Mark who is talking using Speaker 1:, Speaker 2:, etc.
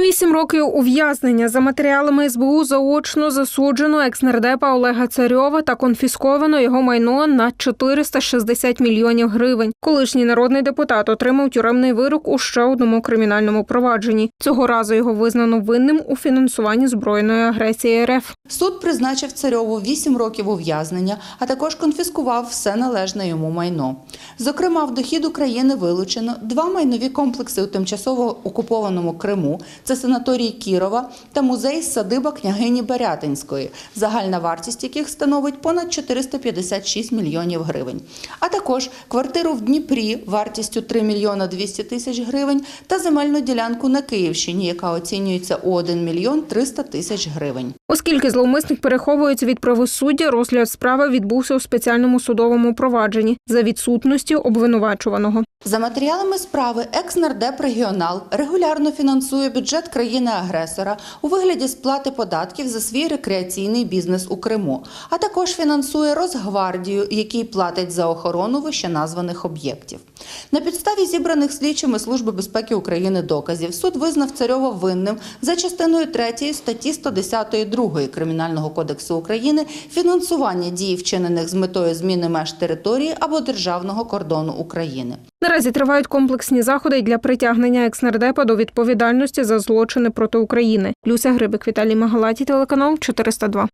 Speaker 1: Вісім років ув'язнення за матеріалами СБУ заочно засуджено екснардепа Олега Царьова та конфісковано його майно на 460 мільйонів гривень. Колишній народний депутат отримав тюремний вирок у ще одному кримінальному провадженні. Цього разу його визнано винним у фінансуванні збройної агресії РФ.
Speaker 2: Суд призначив царьову 8 років ув'язнення, а також конфіскував все належне йому майно. Зокрема, в дохід України вилучено два майнові комплекси у тимчасово окупованому Криму. Це санаторій Кірова та музей садиба княгині Берятинської, загальна вартість яких становить понад 456 мільйонів гривень. А також квартиру в Дніпрі вартістю 3 мільйона 200 тисяч гривень та земельну ділянку на Київщині, яка оцінюється у 1 мільйон 300 тисяч гривень.
Speaker 1: Оскільки зловмисник переховується від правосуддя, розгляд справи відбувся у спеціальному судовому провадженні за відсутності обвинувачуваного.
Speaker 2: За матеріалами справи, екс-нардеп регіонал регулярно фінансує бюджет країни-агресора у вигляді сплати податків за свій рекреаційний бізнес у Криму, а також фінансує Росгвардію, який платить за охорону вищеназваних об'єктів. На підставі зібраних слідчими Служби безпеки України доказів суд визнав Царьова винним за частиною 3 статті 110 2 Кримінального кодексу України фінансування дій, вчинених з метою зміни меж території або державного кордону України.
Speaker 1: Наразі тривають комплексні заходи для притягнення екснардепа до відповідальності за злочини проти України. Люся Грибик, Віталій Магалаті, телеканал 402.